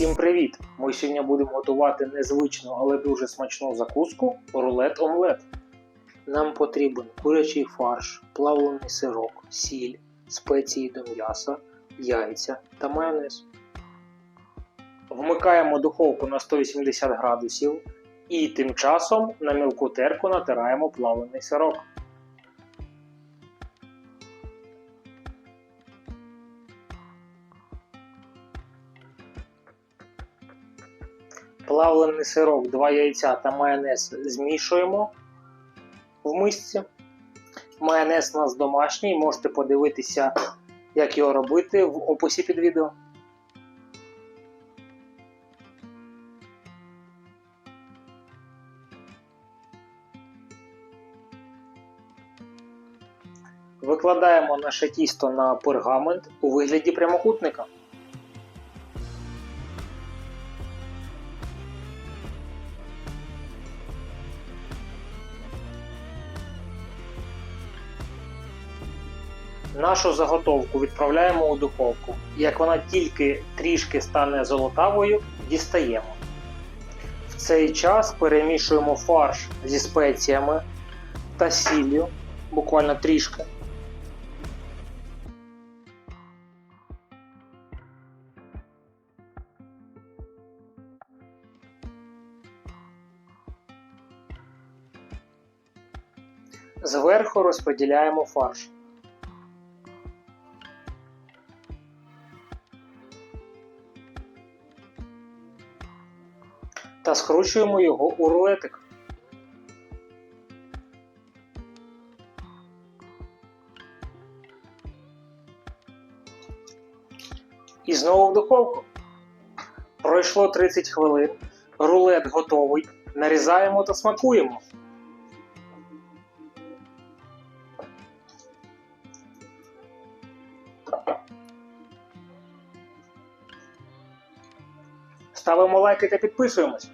Всім привіт! Ми сьогодні будемо готувати незвичну, але дуже смачну закуску рулет-омлет. Нам потрібен курячий фарш, плавлений сирок, сіль, спеції до м'яса, яйця та майонез. Вмикаємо духовку на 180 градусів і тим часом на мілку терку натираємо плавлений сирок. Плавлений сирок, 2 яйця та майонез змішуємо в мисці. Майонез у нас домашній, можете подивитися, як його робити в описі під відео. Викладаємо наше тісто на пергамент у вигляді прямокутника. Нашу заготовку відправляємо у духовку. Як вона тільки трішки стане золотавою, дістаємо. В цей час перемішуємо фарш зі спеціями та сіллю, буквально трішки. Зверху розподіляємо фарш. Та скручуємо його у рулетик. І знову в духовку. Пройшло 30 хвилин. Рулет готовий. Нарізаємо та смакуємо. Ставимо лайки та підписуємось.